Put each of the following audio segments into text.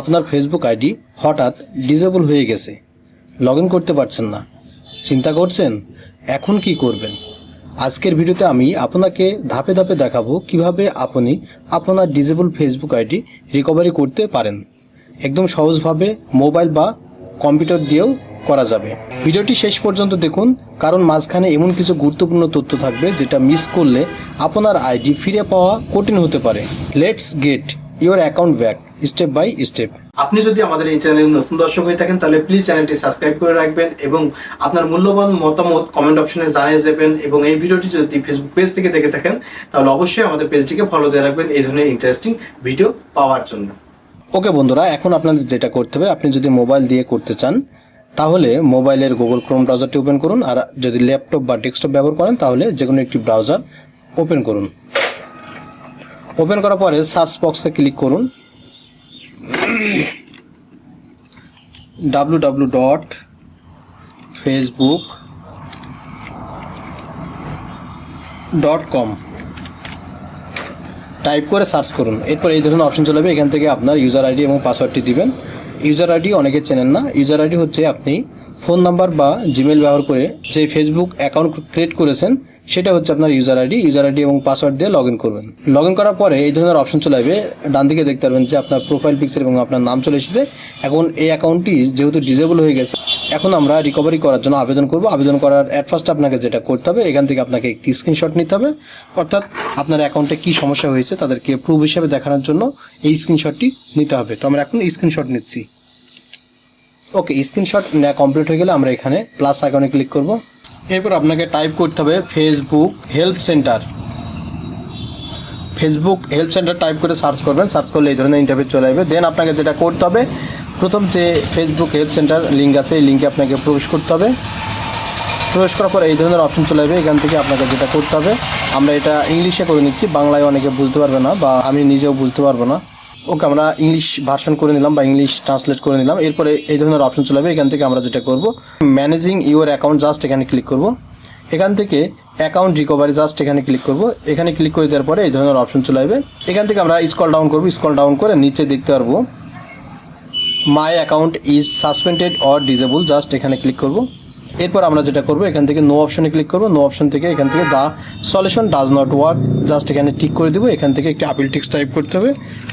আপনার Facebook ID হঠাৎ disable হয়ে গেছে। লগ ইন করতে পারছেন না। চিন্তা করছেন, এখন কি করবেন? আজকের ভিডিওতে আমি আপনাকে ধাপে ধাপে দেখাবো কীভাবে আপনি আপনার ডিসেবল ফেসবুক আইডি রিকভারি করতে পারেন। একদম সহজভাবে মোবাইল বা কম্পিউটার দিয়েও করা যাবে। ভিডিওটি শেষ পর্যন্ত দেখুন, কারণ মাঝখানে এমন কিছু গুরুত্বপূর্ণ তথ্য থাকবে যেটা মিস করলে আপনার আইডি ফিরে পাওয়া কঠিন হতে পারে। Let's get your account back step by step আপনি যদি আমাদের এই চ্যানেলে নতুন দর্শক হয়ে থাকেন তাহলে প্লিজ চ্যানেলটি সাবস্ক্রাইব করে রাখবেন এবং আপনার মূল্যবান মতামত কমেন্ট অপশনে জানিয়ে যাবেন এবং এই ভিডিওটি যদি ফেসবুক পেজ থেকে দেখে থাকেন তাহলে অবশ্যই আমাদের পেজটিকে ফলো দিয়ে রাখবেন এই ধরনের ইন্টারেস্টিং ভিডিও পাওয়ার জন্য। ওকে বন্ধুরা এখন আপনাদের যেটা করতে হবে আপনি যদি মোবাইল দিয়ে করতে চান তাহলে মোবাইলের গুগল ক্রোম ব্রাউজারটি ওপেন করুন আর যদি ল্যাপটপ বা ডেস্কটপ ব্যবহার করেন তাহলে যে কোনো একটি ব্রাউজার ওপেন করুন। ওপেন করার পরে সার্চ বক্সে ক্লিক করুন। W W dot Facebook dot com type করে সার্চ করুন। এরপর এই ধরনের অপশন চলে যাবে। এখান থেকে আপনার ইউজার আইডি এবং পাসওয়ার্ডটি দিবেন। ইউজার আইডি অনেকে চেনেন না। ইউজার আইডি হচ্ছে আপনি ফোন নাম্বার বা জিমেল ব্যবহার করে যে ফেসবুক অ্যাকাউন্ট ক্রিয়েট করেছেন সেটা হচ্ছে আপনার ইউজার আইডি ইউজার আইডি এবং পাসওয়ার্ড দিয়ে লগ করবেন। লগ করার পরে এই ধরনের অপশন চলে আসবে। ডান দিকে দেখতে পারবেন যে আপনার প্রোফাইল পিকচার এবং আপনার নাম চলে এসেছে। এখন এই অ্যাকাউন্টটি যেহেতু ডিজেবল হয়ে গেছে, এখন আমরা রিকভারি করার জন্য আবেদন করব। আবেদন করার অ্যাট ফার্স্ট আপনাকে যেটা করতে হবে, এখান থেকে আপনাকে একটি স্ক্রিনশট নিতে হবে। অর্থাৎ আপনার অ্যাকাউন্টে কি সমস্যা হয়েছে তাদেরকে প্রুফ হিসেবে দেখানোর জন্য এই স্ক্রিনশটটি নিতে হবে। তো আমরা এখন স্ক্রিনশট নিচ্ছি। ওকে স্ক্রিনশট নেওয়া কমপ্লিট হয়ে গেলে আমরা এখানে প্লাস আইকনে ক্লিক করব। এরপর আপনাকে টাইপ করতে হবে Facebook help centre Facebook help centre type করে সার্চ করবেন সার্চ করলে এই ধরনের ইন্টারভিউ চলে আসবে। দেন আপনাকে যেটা করতে হবে, প্রথম যে ফেসবুক হেল্প সেন্টার লিঙ্ক আছে, এই লিঙ্কে আপনাকে প্রবেশ করতে হবে। প্রবেশ করার পর এই ধরনের অপশন চলে আসবে, এখান থেকে আপনাকে যেটা করতে হবে, আমরা এটা ইংলিশে করে নিচ্ছি, বাংলায় অনেকে বুঝতে পারবে না বা আমি নিজেও বুঝতে পারব না। ওকে, আমরা ইংলিশ ভার্সন করে নিলাম বা ইংলিশ ট্রান্সলেট করে নিলাম। এরপরে এই ধরনের অপশন চলে আসবে এখান থেকে আমরা যেটা করব ম্যানেজিং ইউর অ্যাকাউন্ট জাস্ট এখানে ক্লিক করব। এখান থেকে অ্যাকাউন্ট রিকভারি জাস্ট এখানে ক্লিক করব। এখানে ক্লিক করে দেওয়ার পরে এই ধরনের অপশন চলে আসবে এখান থেকে আমরা স্কল ডাউন করব স্কল ডাউন করে নিচে দেখতে পারব my account is suspended or disable just এখানে ক্লিক করব। এরপর আমরা যেটা করব, এখান থেকে নো অপশনে ক্লিক করব। নো অপশন থেকে এখান থেকে the solution does not work just এখানে টিক করে দেবো। এখান থেকে একটি আপিল টেক্সট টাইপ করতে হবে।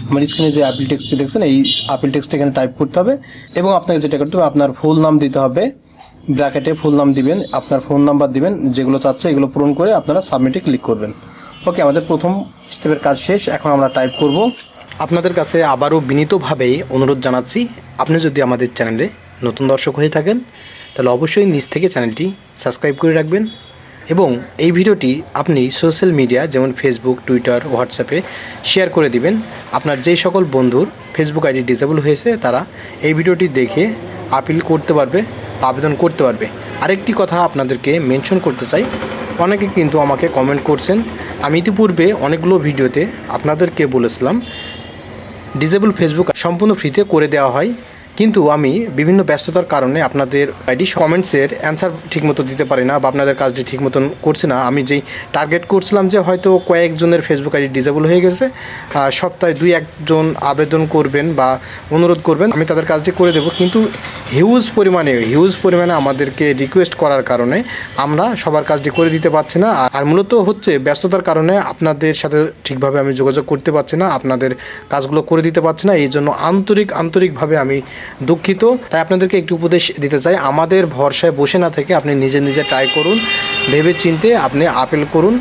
আমার স্ক্রিনে যে আপিল টেক্সটটি দেখছেন, এই আপিল টেক্সট এখানে টাইপ করতে হবে। এবং আপনাকে যেটা করতে হবে, আপনার ফুল নাম দিতে হবে। ব্র্যাকেটে ফুল নাম দিবেন, আপনার ফোন নাম্বার দিবেন, যেগুলো চাচ্ছে এগুলো পূরণ করে আপনারা সাবমিটে ক্লিক করবেন। ওকে আমাদের প্রথম স্টেপের কাজ শেষ। এখন আমরা টাইপ করব। আপনাদের কাছে আবারও বিনীতভাবেই অনুরোধ জানাচ্ছি, আপনি যদি আমাদের চ্যানেলে নতুন দর্শক হয়ে থাকেন তাহলে অবশ্যই নিচ থেকে চ্যানেলটি সাবস্ক্রাইব করে রাখবেন এবং এই ভিডিওটি আপনি সোশ্যাল মিডিয়া যেমন ফেসবুক টুইটার হোয়াটসঅ্যাপে শেয়ার করে দিবেন। আপনার যেই সকল বন্ধুর ফেসবুক আইডি ডিসেবল হয়েছে, তারা এই ভিডিওটি দেখে আপিল করতে পারবে, আবেদন করতে পারবে। আরেকটি কথা আপনাদেরকে মেনশন করতে চাই, অনেকে কিন্তু আমাকে কমেন্ট করছেন। আমি ইতিপূর্বে অনেকগুলো ভিডিওতে আপনাদেরকে বলেছিলাম ডিজেবল ফেসবুক সম্পূর্ণ ফ্রিতে করে দেওয়া হয়। কিন্তু আমি বিভিন্ন ব্যস্ততার কারণে আপনাদের আইডি কমেন্টসের অ্যান্সার ঠিকমতো দিতে পারি না বা আপনাদের কাজটি ঠিক মতন করছে না, আমি যেই টার্গেট করছিলাম যে হয়তো কয়েকজনের ফেসবুক আইডি ডিজেবল হয়ে গেছে সপ্তাহে দুই একজন আবেদন করবেন বা অনুরোধ করবেন, আমি তাদের কাজটি করে দেবো। কিন্তু হিউজ পরিমাণে হিউজ পরিমাণে আমাদেরকে রিকোয়েস্ট করার কারণে আমরা সবার কাজটি করে দিতে পারছি না। আর- আর মূলত হচ্ছে ব্যস্ততার কারণে আপনাদের সাথে ঠিকভাবে আমি যোগাযোগ করতে পারছি না, আপনাদের কাজগুলো করে দিতে পারছি না। এই জন্য আন্তরিক, আন্তরিকভাবে আমি দুঃখিত। তাই আপনাদেরকে একটি উপদেশ দিতে চাই। আমাদের ভরসায় বসে না থেকে আপনি নিজে নিজে ট্রাই করুন ভেবে চিনতে আপনি আপিল করুন।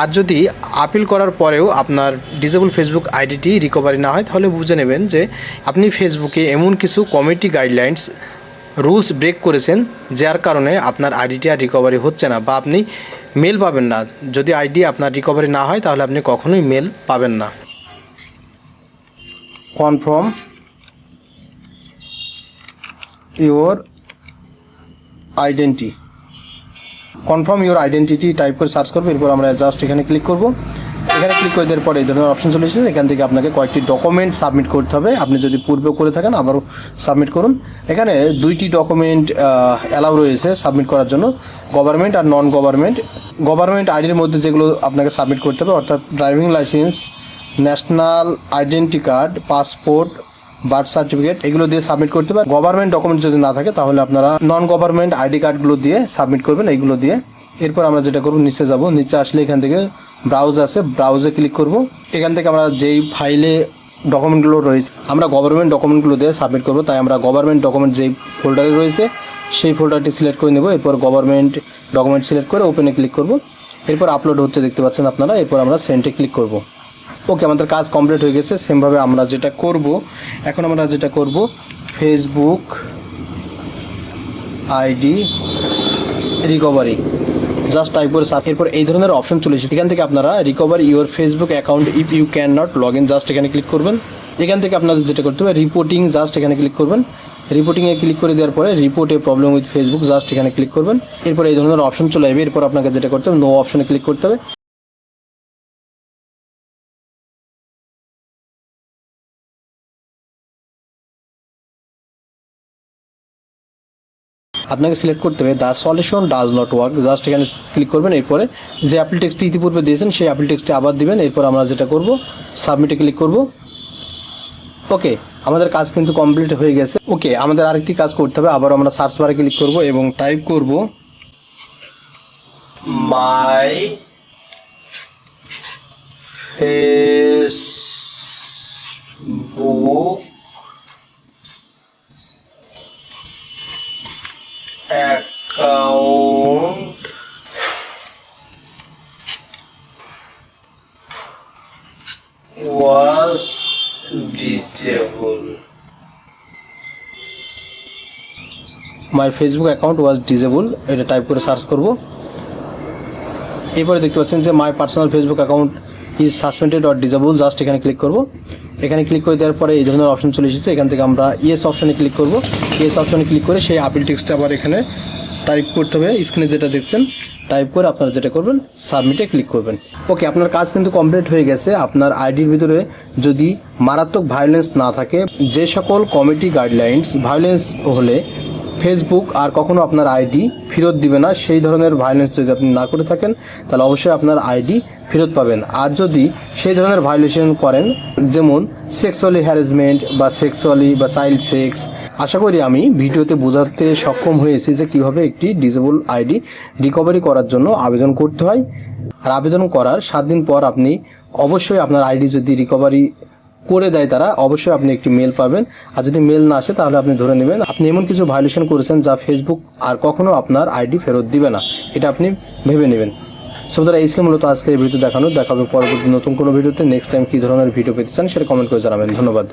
আর যদি আপিল করার পরেও আপনার ডিজেবল ফেসবুক আইডিটি রিকভারি না হয়, তাহলে বুঝে নেবেন যে আপনি ফেসবুকে এমন কিছু কমিটি গাইডলাইন্স রুলস ব্রেক করেছেন, যার কারণে আপনার আইডিটি আর রিকভারি হচ্ছে না বা আপনি মেল পাবেন না। যদি আইডি আপনার রিকভারি না হয়, তাহলে আপনি কখনোই মেল পাবেন না। Confirm your identity. Confirm your identity type করে সার্চ করব, এরপর আমরা জাস্ট এখানে ক্লিক করব। এখানে ক্লিক করে দেওয়ার পরে এই ধরনের অপশন চলে এসেছে। এখান থেকে আপনাকে কয়েকটি ডকুমেন্ট সাবমিট করতে হবে। আপনি যদি পূর্বেও করে থাকেন, আবারও সাবমিট করুন। এখানে দুইটি ডকুমেন্ট অ্যালাউ রয়েছে সাবমিট করার জন্য। গভর্নমেন্ট আর নন গভর্নমেন্ট গভর্নমেন্ট আইডির মধ্যে যেগুলো আপনাকে সাবমিট করতে হবে, অর্থাৎ driving licence, national identity card, passport birth certificate, এগুলো দিয়ে সাবমিট করতে পারেন। গভর্নমেন্ট ডকুমেন্ট যদি না থাকে, তাহলে আপনারা নন গভর্নমেন্ট আইডি কার্ডগুলো দিয়ে সাবমিট করবেন এইগুলো দিয়ে। এরপর আমরা যেটা করব, নিচে যাব। নিচে আসলে এখান থেকে ব্রাউজ আছে। ব্রাউজে ক্লিক করব। এখান থেকে আমরা যেই ফাইলে ডকুমেন্টগুলো রয়েছে, আমরা গভর্নমেন্ট ডকুমেন্টগুলো দিয়ে সাবমিট করব। তাই আমরা গভর্নমেন্ট ডকুমেন্ট যেই ফোল্ডারে রয়েছে, সেই ফোল্ডারটি সিলেক্ট করে নেব। এরপর গভর্নমেন্ট ডকুমেন্ট সিলেক্ট করে ওপেনে ক্লিক করব। এরপর আপলোড হচ্ছে, দেখতে পাচ্ছেন আপনারা। এরপর আমরা সেন্টে ক্লিক করব। ওকে, আমাদের কাজ কমপ্লিট হয়ে গেছে। সেমভাবে আমরা যেটা করব, এখন আমরা যেটা করব Facebook ID recovery just type করে সার্চ এরপর এই ধরনের অপশন চলে এসেছে। এখান থেকে আপনারা recover your Facebook account if you can not log in just এখানে ক্লিক করবেন। এখান থেকে আপনাদের যেটা করতে হবে রিপোর্টিং জাস্ট এখানে ক্লিক করবেন। রিপোর্টিংয়ে ক্লিক করে দেওয়ার পরে রিপোর্টে প্রবলেম উইথ ফেসবুক জাস্ট এখানে ক্লিক করবেন। এরপর এই ধরনের অপশন চলে আসবে। এরপর আপনাকে যেটা করতে হবে নো অপশনে ক্লিক করতে হবে। আপনাকে সিলেক্ট করতে হবে the solution does not work just এখানে ক্লিক করবেন, এরপরে যে অ্যাপল টেক্সটটি ইতিপূর্বে দিয়েছেন, সেই অ্যাপল টেক্সটটি আবার দিবেন, এরপর আমরা যেটা করব সাবমিটে ক্লিক করব। ওকে আমাদের কাজ কিন্তু কমপ্লিট হয়ে গেছে। ওকে আমাদের আরেকটি কাজ করতে হবে, আবার আমরা সার্চ বারে ক্লিক করব এবং টাইপ করব my Facebook my Facebook account was disable এটা টাইপ করে সার্চ করব। এরপরে দেখতে পাচ্ছেন যে my personal Facebook account is suspended or disable just এখানে ক্লিক করব। এখানে ক্লিক করে দেওয়ার পরে এই ধরনের অপশন চলে এসেছে। এখান থেকে আমরা ইয়েস অপশনে ক্লিক করব। ইয়েস অপশনে ক্লিক করে সেই আপিল টেক্সটটা আবার এখানে টাইপ করতে হবে। স্ক্রিনে যেটা দেখছেন টাইপ করে আপনারা যেটা করবেন সাবমিটে ক্লিক করবেন। ওকে আপনার কাজ কিন্তু কমপ্লিট হয়ে গেছে। আপনার আইডির ভিতরে যদি মারাত্মক ভায়োলেন্স না থাকে, যে সকল কমিটি গাইডলাইন্স ভায়োলেন্স হলে ফেসবুক আর কখনো আপনার আইডি ফেরত দিবে না। সেই ধরনের ভায়োলেন্স যদি আপনি না করে থাকেন, তাহলে অবশ্যই আপনার আইডি ফেরত পাবেন। আর যদি সেই ধরনের ভায়োলেশন করেন, যেমন সেক্সুয়ালি হ্যারাসমেন্ট বা সেক্সুয়ালি বা চাইল্ড সেক্স আশা করি আমি ভিডিওতে বোঝাতে সক্ষম হয়েছি যে কীভাবে একটি ডিসেবল আইডি রিকভারি করার জন্য আবেদন করতে হয়। আর আবেদন করার সাত দিন পর আপনি অবশ্যই আপনার আইডি যদি রিকভারি করে দেয় তারা, অবশ্যই আপনি একটি মেল পাবেন। আর যদি মেল না আসে, তাহলে আপনি ধরে নেবেন, আপনি এমন কিছু ভায়োলেশন করেছেন যা ফেসবুক আর কখনো আপনার আইডি ফেরত দিবে না। এটা আপনি ভেবে নেবেন। সুতরাং এই ছিল মূলত আজকের ভিডিও দেখানো। দেখাবে পরবর্তী নতুন কোনো ভিডিওতে। নেক্সট টাইম কী ধরনের ভিডিও পেতে চান সেটা কমেন্ট করে জানাবেন। ধন্যবাদ।